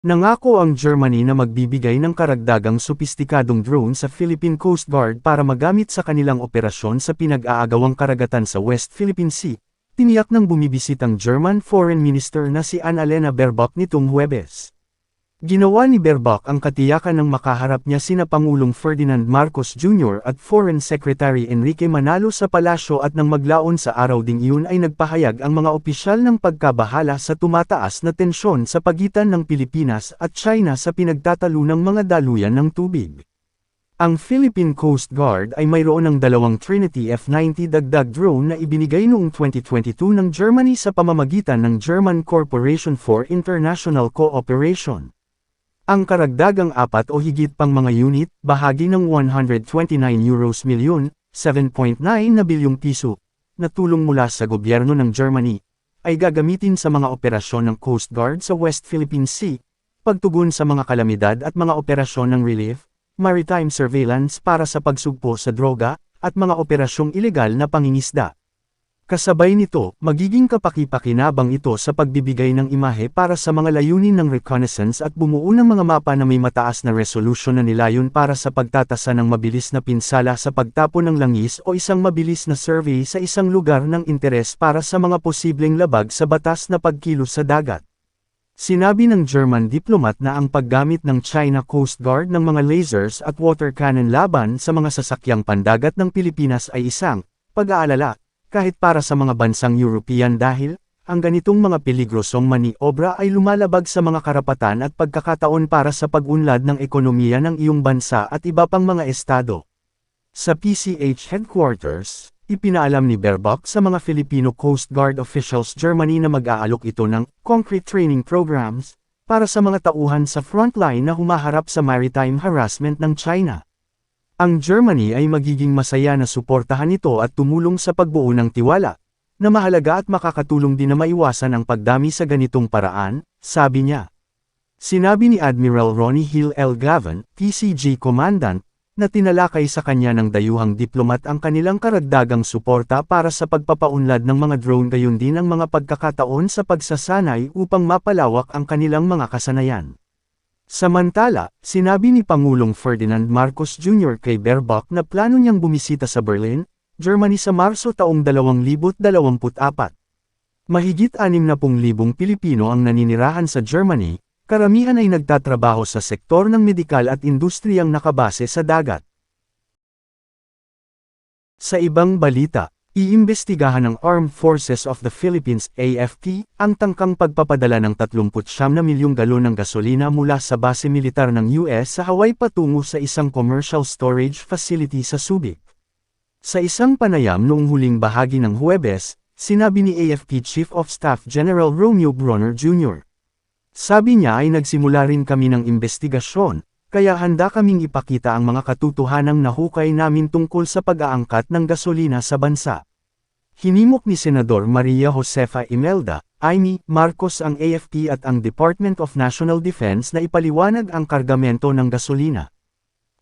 Nangako ang Germany na magbibigay ng karagdagang sopistikadong drone sa Philippine Coast Guard para magamit sa kanilang operasyon sa pinag-aagawang karagatan sa West Philippine Sea, tiniyak ng bumibisitang German Foreign Minister na si Annalena Baerbock nitong Huwebes. Ginawa ni Baerbock ang katiyakan ng makaharap niya sina Pangulong Ferdinand Marcos Jr. at Foreign Secretary Enrique Manalo sa palasyo at nang maglaon sa araw ding iyon ay nagpahayag ang mga opisyal ng pagkabahala sa tumataas na tensyon sa pagitan ng Pilipinas at China sa pinagtatalo ng mga daluyan ng tubig. Ang Philippine Coast Guard ay mayroon ng dalawang Trinity F-90 dagdag drone na ibinigay noong 2022 ng Germany sa pamamagitan ng German Corporation for International Cooperation. Ang karagdagang apat o higit pang mga unit, bahagi ng 129 euros milyon, 7.9 na bilyong piso, na tulong mula sa gobyerno ng Germany, ay gagamitin sa mga operasyon ng Coast Guard sa West Philippine Sea, pagtugon sa mga kalamidad at mga operasyon ng relief, maritime surveillance para sa pagsugpo sa droga, at mga operasyong ilegal na pangingisda. Kasabay nito, magiging kapaki-pakinabang ito sa pagbibigay ng imahe para sa mga layunin ng reconnaissance at bumuo ng mga mapa na may mataas na resolution na nilayon para sa pagtatasa ng mabilis na pinsala sa pagtapon ng langis o isang mabilis na survey sa isang lugar ng interes para sa mga posibleng labag sa batas na pagkilos sa dagat. Sinabi ng German diplomat na ang paggamit ng China Coast Guard ng mga lasers at water cannon laban sa mga sasakyang pandagat ng Pilipinas ay isang pag-aalala kahit para sa mga bansang European dahil, ang ganitong mga peligrosong maniobra ay lumalabag sa mga karapatan at pagkakataon para sa pag-unlad ng ekonomiya ng iyong bansa at iba pang mga estado. Sa PCH headquarters, ipinaalam ni Baerbock sa mga Filipino Coast Guard officials Germany na mag-aalok ito ng concrete training programs para sa mga tauhan sa frontline na humaharap sa maritime harassment ng China. Ang Germany ay magiging masaya na suportahan ito at tumulong sa pagbuo ng tiwala, na mahalaga at makakatulong din na maiwasan ang pagdami sa ganitong paraan, sabi niya. Sinabi ni Admiral Ronnie Hill L. Gavin, PCG Commandant, na tinalakay sa kanya ng dayuhang diplomat ang kanilang karagdagang suporta para sa pagpapaunlad ng mga drone gayon din ang mga pagkakataon sa pagsasanay upang mapalawak ang kanilang mga kasanayan. Samantala, sinabi ni Pangulong Ferdinand Marcos Jr. kay Baerbock na plano niyang bumisita sa Berlin, Germany sa Marso taong 2024. Mahigit 60,000 Pilipino ang naninirahan sa Germany, karamihan ay nagtatrabaho sa sektor ng medikal at industriyang nakabase sa dagat. Sa ibang balita, Iimbestigahan ng Armed Forces of the Philippines AFP ang tangkang pagpapadala ng 39 na milyong galon ng gasolina mula sa base militar ng US sa Hawaii patungo sa isang commercial storage facility sa Subic. Sa isang panayam noong huling bahagi ng Huwebes, sinabi ni AFP Chief of Staff General Romeo Bronner Jr. Sabi niya ay nagsimula rin kami ng investigasyon, kaya handa kaming ipakita ang mga katutuhanang nahukay namin tungkol sa pag-aangkat ng gasolina sa bansa. Hinimok ni Senador Maria Josefa Imelda, Amy, Marcos ang AFP at ang Department of National Defense na ipaliwanag ang kargamento ng gasolina.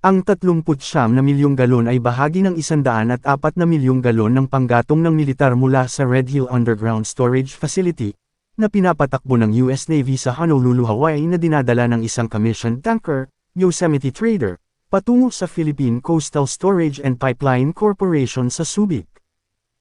Ang 39 na milyong galon ay bahagi ng 104 na milyong galon ng panggatong ng militar mula sa Red Hill Underground Storage Facility, na pinapatakbo ng US Navy sa Honolulu, Hawaii na dinadala ng isang commissioned tanker, Yosemite Trader, patungo sa Philippine Coastal Storage and Pipeline Corporation sa Subic.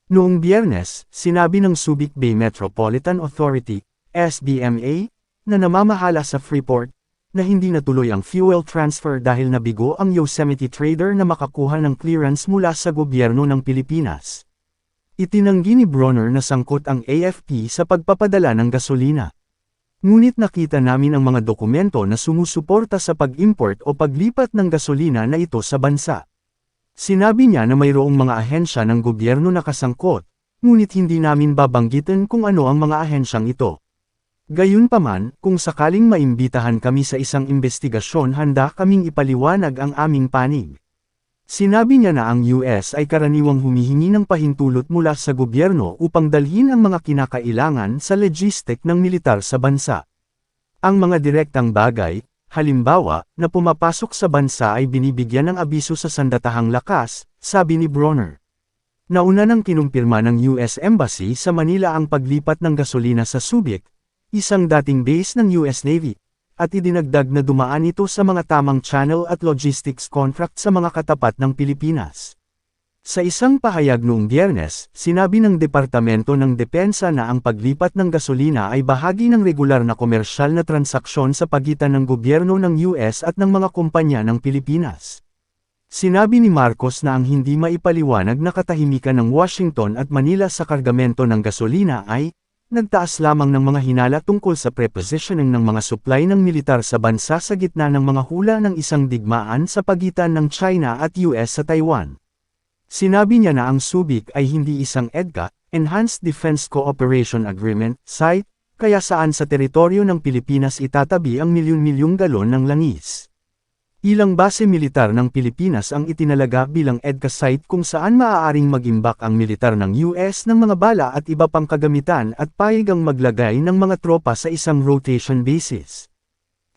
Noong biyernes, sinabi ng Subic Bay Metropolitan Authority, SBMA, na namamahala sa Freeport, na hindi natuloy ang fuel transfer dahil nabigo ang Yosemite Trader na makakuha ng clearance mula sa gobyerno ng Pilipinas. Itinanggi ni Bronner na sangkot ang AFP sa pagpapadala ng gasolina. Ngunit nakita namin ang mga dokumento na sumusuporta sa pag-import o paglipat ng gasolina na ito sa bansa. Sinabi niya na mayroong mga ahensya ng gobyerno na kasangkot, ngunit hindi namin babanggitin kung ano ang mga ahensyang ito. Gayunpaman, kung sakaling maimbitahan kami sa isang investigasyon handa kaming ipaliwanag ang aming panig. Sinabi niya na ang US ay karaniwang humihingi ng pahintulot mula sa gobyerno upang dalhin ang mga kinakailangan sa logistic ng militar sa bansa. Ang mga direktang bagay, halimbawa, na pumapasok sa bansa ay binibigyan ng abiso sa sandatahang lakas, sabi ni Bronner. Nauna nang kinumpirma ng US Embassy sa Manila ang paglipat ng gasolina sa Subic, isang dating base ng US Navy, at idinagdag na dumaan ito sa mga tamang channel at logistics contract sa mga katapat ng Pilipinas. Sa isang pahayag noong biyernes, sinabi ng Departamento ng Depensa na ang paglipat ng gasolina ay bahagi ng regular na komersyal na transaksyon sa pagitan ng gobyerno ng US at ng mga kumpanya ng Pilipinas. Sinabi ni Marcos na ang hindi maipaliwanag na katahimikan ng Washington at Manila sa kargamento ng gasolina ay, nagtaas lamang ng mga hinala tungkol sa prepositioning ng mga supply ng militar sa bansa sa gitna ng mga hula ng isang digmaan sa pagitan ng China at US sa Taiwan. Sinabi niya na ang Subic ay hindi isang EDCA, Enhanced Defense Cooperation Agreement, site, kaya saan sa teritoryo ng Pilipinas itatabi ang milyon-milyong galon ng langis. Ilang base militar ng Pilipinas ang itinalaga bilang EDCA site kung saan maaaring magimbak ang militar ng US ng mga bala at iba pang kagamitan at payagang maglagay ng mga tropa sa isang rotation basis.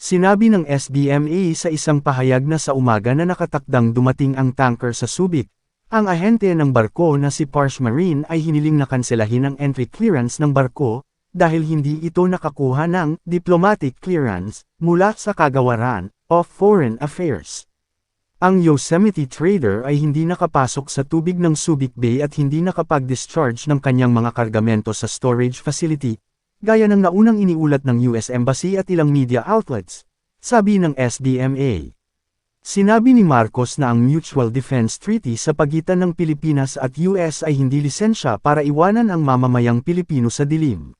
Sinabi ng SBMA sa isang pahayag na sa umaga na nakatakdang dumating ang tanker sa Subic, ang ahente ng barko na si Parsh Marine ay hiniling na kanselahin ang entry clearance ng barko, dahil hindi ito nakakuha ng diplomatic clearance mula sa kagawaran of Foreign Affairs. Ang Yosemite Trader ay hindi nakapasok sa tubig ng Subic Bay at hindi nakapag-discharge ng kanyang mga kargamento sa storage facility, gaya ng naunang iniulat ng US Embassy at ilang media outlets, sabi ng SDMA. Sinabi ni Marcos na ang Mutual Defense Treaty sa pagitan ng Pilipinas at US ay hindi lisensya para iwanan ang mamamayang Pilipino sa dilim.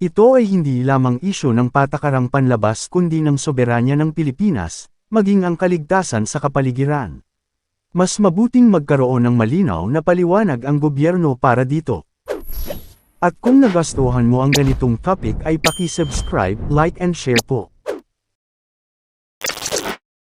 Ito ay hindi lamang isyo ng patakarang panlabas kundi ng soberanya ng Pilipinas, maging ang kaligtasan sa kapaligiran. Mas mabuting magkaroon ng malinaw na paliwanag ang gobyerno para dito. At kung nagustuhan mo ang ganitong topic ay paki-subscribe, like and share po.